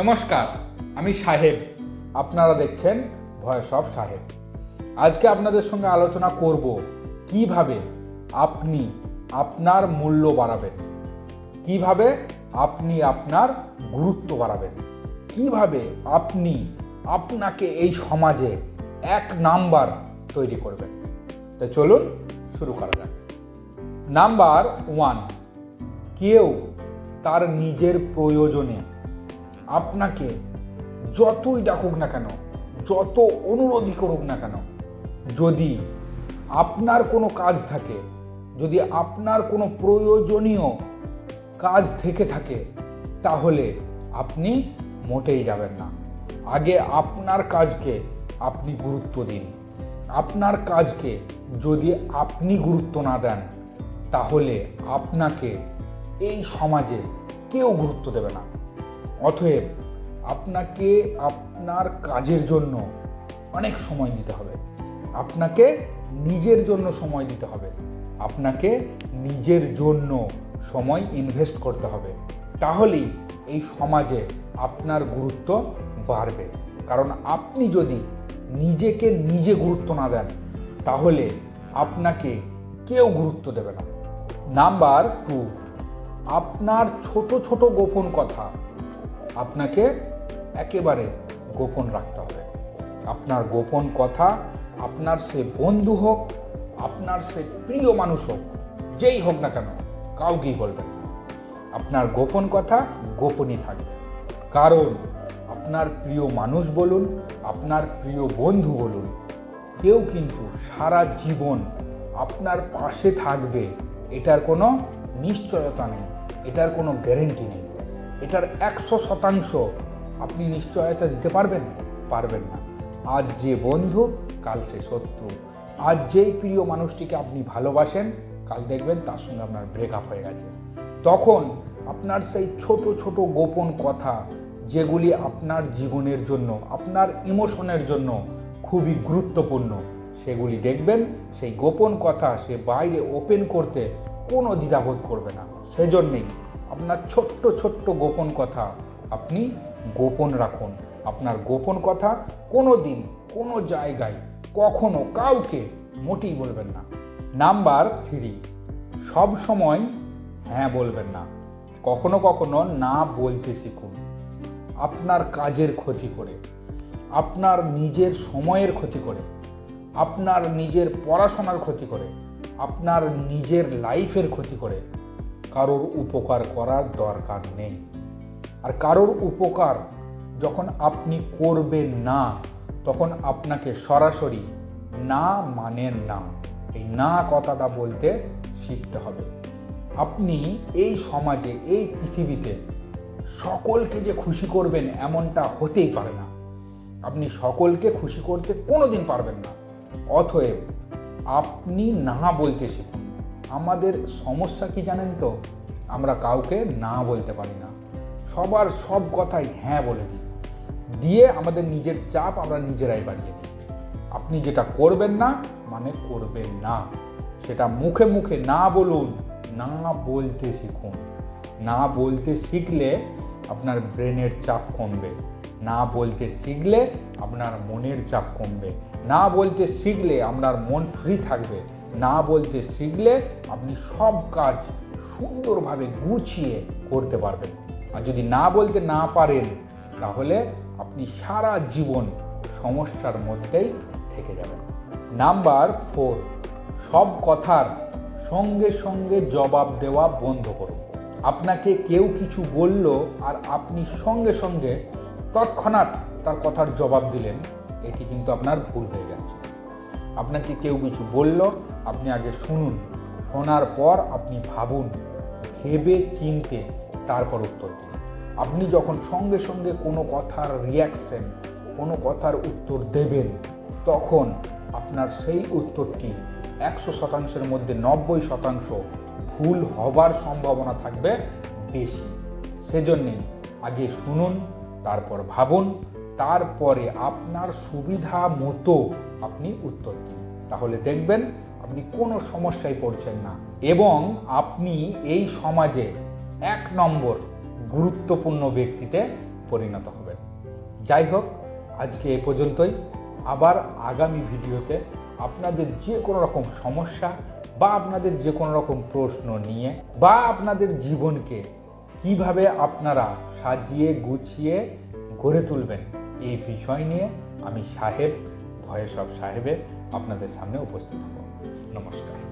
নমস্কার, আমি সাহেব। আপনারা দেখছেন ভয়েস অফ সাহেব। আজকে আপনাদের সঙ্গে আলোচনা করব কীভাবে আপনি আপনার মূল্য বাড়াবেন, কীভাবে আপনি আপনার গুরুত্ব বাড়াবেন, কীভাবে আপনি আপনাকে এই সমাজে এক নাম্বার তৈরি করবেন। তো চলুন শুরু করা যাক। নাম্বার ওয়ান, কেউ তার নিজের প্রয়োজনে আপনাকে যতই ডাকুক না কেন, যত অনুরোধই করুক না কেন, যদি আপনার কোনো কাজ থাকে, যদি আপনার কোনো প্রয়োজনীয় কাজ থেকে থাকে, তাহলে আপনি মোটেই যাবেন না। আগে আপনার কাজকে আপনি গুরুত্ব দিন। আপনার কাজকে যদি আপনি গুরুত্ব না দেন, তাহলে আপনাকে এই সমাজে কেউ গুরুত্ব দেবে না। অতএব আপনাকে আপনার কাজের জন্য অনেক সময় দিতে হবে। আপনাকে নিজের জন্য সময় দিতে হবে। আপনাকে নিজের জন্য সময় ইনভেস্ট করতে হবে। তাহলেই এই সমাজে আপনার গুরুত্ব বাড়বে। কারণ আপনি যদি নিজেকে নিজে গুরুত্ব না দেন, তাহলে আপনাকে কেউ গুরুত্ব দেবে না। নাম্বার টু আপনার ছোট ছোট গোপন কথা আপনাকে একেবারে গোপন রাখতে হবে। আপনার গোপন কথা, আপনার সে বন্ধু হোক, আপনার সে প্রিয় মানুষ হোক, যেই হোক না কেন, কাউকেই বলবেন না। আপনার গোপন কথা গোপনই থাকবে। কারণ আপনার প্রিয় মানুষ বলুন, আপনার প্রিয় বন্ধু বলুন, কেউ কিন্তু সারা জীবন আপনার পাশে থাকবে, এটার কোনো নিশ্চয়তা নেই, এটার কোনো গ্যারেন্টি নেই। এটার একশো শতাংশ আপনি নিশ্চয়তা দিতে পারবেন? পারবেন না। আজ যে বন্ধু, কাল সে শত্রু। আজ যেই প্রিয় মানুষটিকে আপনি ভালোবাসেন, কাল দেখবেন তার সঙ্গে আপনার ব্রেকআপ হয়ে গেছে। তখন আপনার সেই ছোট ছোট, গোপন কথা, যেগুলি আপনার জীবনের জন্য, আপনার ইমোশনের জন্য খুবই গুরুত্বপূর্ণ, সেগুলি দেখবেন, সেই গোপন কথা সে বাইরে ওপেন করতে কোনো দ্বিধাবোধ করবে না। সেজন্যেই আপনার ছোট্ট ছোট্ট গোপন কথা আপনি গোপন রাখুন। আপনার গোপন কথা কোনো দিন কোনো জায়গায়, কখনো কাউকে মোটেই বলবেন না। নাম্বার থ্রি, সব সময় হ্যাঁ বলবেন না। কখনো কখনো না বলতে শিখুন। আপনার কাজের ক্ষতি করে, আপনার নিজের সময়ের ক্ষতি করে, আপনার নিজের পড়াশোনার ক্ষতি করে, আপনার নিজের লাইফের ক্ষতি করে কারোর উপকার করার দরকার নেই। আর কারোর উপকার যখন আপনি করবেন না, তখন আপনাকে সরাসরি না মানেন না। এই না কথাটা বলতে শিখতে হবে। আপনি এই সমাজে, এই পৃথিবীতে সকলকে যে খুশি করবেন এমনটা হতেই পারে না। আপনি সকলকে খুশি করতে কোনোদিন পারবেন না। অতএব আপনি না বলতে শিখুন। আমাদের সমস্যা কি জানেন তো? আমরা কাউকে না বলতে পারি না। সবার সব কথাই হ্যাঁ বলে দিই। দিয়ে আমাদের নিজের চাপ আমরা নিজেরাই বাড়িয়ে দিই। আপনি যেটা করবেন না মানে করবেন না। সেটা মুখে মুখে না বলুন, না বলতে শিখুন। না বলতে শিখলে আপনার ব্রেনের চাপ কমবে। না বলতে শিখলে আপনার মনের চাপ কমবে। না বলতে শিখলে আপনার মন ফ্রি থাকবে। না বলতে শিখলে আপনি সব কাজ সুন্দরভাবে গুছিয়ে করতে পারবেন। আর যদি না বলতে না পারেন, তাহলে আপনি সারা জীবন সমস্যার মধ্যেই থেকে যাবেন। নাম্বার ফোর, সব কথার সঙ্গে সঙ্গে জবাব দেওয়া বন্ধ করুন। আপনাকে কেউ কিছু বলল আর আপনি সঙ্গে সঙ্গে তৎক্ষণাৎ তার কথার জবাব দিলেন, এটি কিন্তু আপনার ভুল হয়ে যাচ্ছে। আপনাকে কেউ কিছু বলল আপনি আগে শুনুন। শোনার পর আপনি ভাবুন, ভেবে চিনতে তারপর উত্তর দিন। আপনি যখন সঙ্গে সঙ্গে কোনো কথার রিয়াকশন কোনো কথার উত্তর দেবেন, তখন আপনার সেই উত্তরটি একশো শতাংশের মধ্যে নব্বই শতাংশ ভুল হবার সম্ভাবনা থাকবে বেশি। সেজন্যে আগে শুনুন, তারপর ভাবুন, তারপরে আপনার সুবিধা মতো আপনি উত্তর দিন। তাহলে দেখবেন আপনি কোনো সমস্যায় পড়ছেন না। এবং আপনি এই সমাজে এক নম্বর গুরুত্বপূর্ণ ব্যক্তিতে পরিণত হবেন। যাই হোক, আজকে এ পর্যন্তই। আবার আগামী ভিডিওতে আপনাদের যে কোনো রকম সমস্যা বা আপনাদের যে কোনো রকম প্রশ্ন নিয়ে বা আপনাদের জীবনকে কীভাবে আপনারা সাজিয়ে গুছিয়ে গড়ে তুলবেন এই বিষয় নিয়ে আমি সাহেব ভয়েস অফ সাহেবে আপনাদের সামনে উপস্থিত হব। নমস্কার